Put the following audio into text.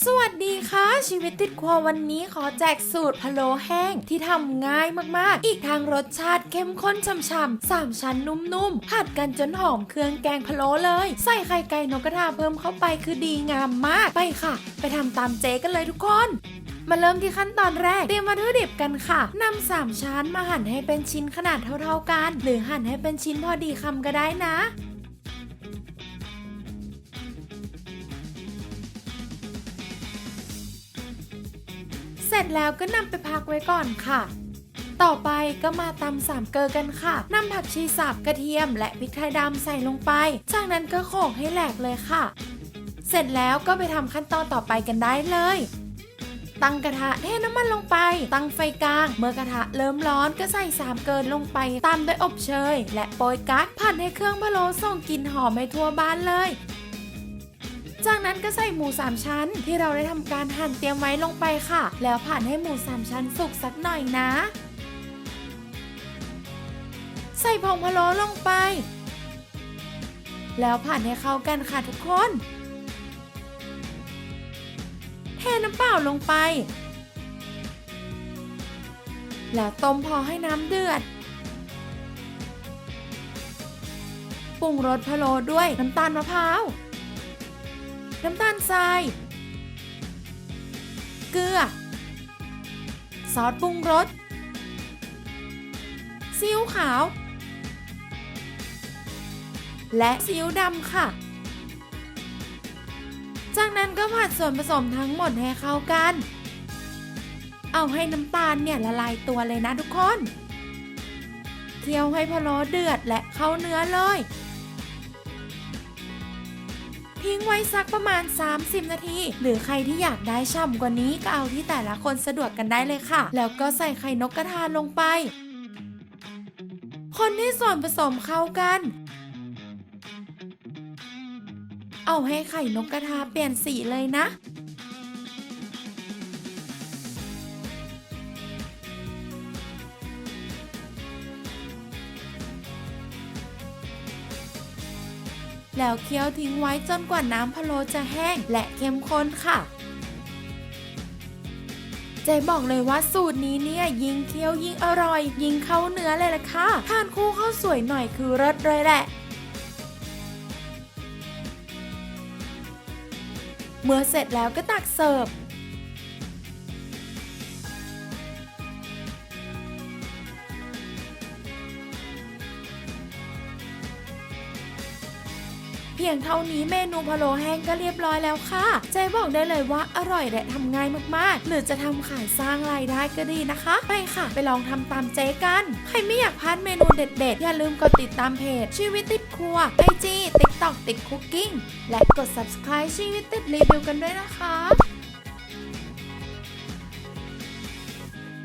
สวัสดีค่ะ ชีวิตติดครัววันนี้ขอแจกสูตรพะโล้แห้งที่ทำง่ายมากๆ อีกทางรสชาติเข้มข้นฉ่ำๆสามชั้นนุ่มๆผัดกันจนหอมเครื่องแกงพะโล้เลย ใส่ไข่ไก่นกกระทาเพิ่มเข้าไปคือดีงามมากไปค่ะ ไปทำตามเจ๊กันเลยทุกคนมาเริ่มที่ขั้นตอนแรกเตรียมวัตถุดิบกันค่ะนำสามชั้นมาหั่นให้เป็นชิ้นขนาดเท่าๆกัน หรือหั่นให้เป็นชิ้นพอดีคำก็ได้นะ ร็จแล้วก็นำไปพักไว้ก่อนค่ะ ต่อไปก็มาตำสามเกลอกันค่ะนำผักชีสับกระเทียม และพริกไทยดำใส่ลงไป จากนั้นก็โขลกให้แหลกเลยค่ะ เสร็จแล้วก็ไปทำขั้นตอนต่อไปกันได้เลย ตั้งกระทะเทน้ำมันลงไป ตั้งไฟกลาง เมื่อกระทะเริ่มร้อนก็ใส่สามเกินลงไปตามด้วยอบเชย และโปรยกั๊กผัดให้เครื่องพะโล้ส่งกลิ่นหอมไปทั่วบ้านเลย จากนั้นก็ใส่หมูสามชั้น ที่เราได้ทำการหั่นเตรียมไว้ลงไปค่ะ แล้วผ่านให้หมูสามชั้นสุกสักหน่อยนะ ใส่ผงพะโล้ลงไป แล้วผ่านให้เข้ากันค่ะทุกคน เทน้ำเปล่าลงไป แล้วต้มพอให้น้ำเดือดปรุงรสพะโล้ด้วยน้ำตาลมะพร้าว น้ำตาลทราย เกลือ ซอสปรุงรสซีอิ๊วขาว และซีอิ๊วดำค่ะ จากนั้นก็ผัดส่วนผสมทั้งหมดให้เข้ากัน เอาให้น้ำตาลเนี่ยละลายตัวเลยนะทุกคน เคี่ยวให้พะโล้เดือดและเข้าเนื้อเลย ทิ้งไว้สักประมาณ 30 นาที หรือใครที่อยากได้ฉ่ำกว่านี้ก็เอาที่แต่ละคนสะดวกกันได้เลยค่ะ แล้วก็ใส่ไข่นกกระทาลงไป คนให้ส่วนผสมเข้ากัน เอาให้ไข่นกกระทาเปลี่ยนสีเลยนะ แล้วเคี่ยวทิ้งไว้จนกว่าน้ำพะโล้จะแห้งและเข้มข้นค่ะเจ๊บอกเลยว่าสูตรนี้เนี่ยยิงเคี้ยวยิ่งอร่อย ยิงเข้าเนื้อเลยล่ะค่ะทานคู่ข้าวสวยหน่อยคือเลิศเลยแหละ เมื่อเสร็จแล้วก็ตักเสิร์ฟ พียงเท่านี้เมนูพะโล้แห้งก็เรียบร้อยแล้วค่ะ เจ๊บอกได้เลยว่าอร่อยและทำง่ายมากๆ หรือจะทำขายสร้างรายได้ก็ดีนะคะ ไปค่ะ ไปลองทำตามเจ๊กัน ใครไม่อยากพลาดเมนูเด็ดๆ อย่าลืมกดติดตามเพจชีวิตติดครัวไอจีติ๊กตอกติดคุกกิ้งและกด subscribe ชีวิตติดรีวิวกันด้วยนะคะ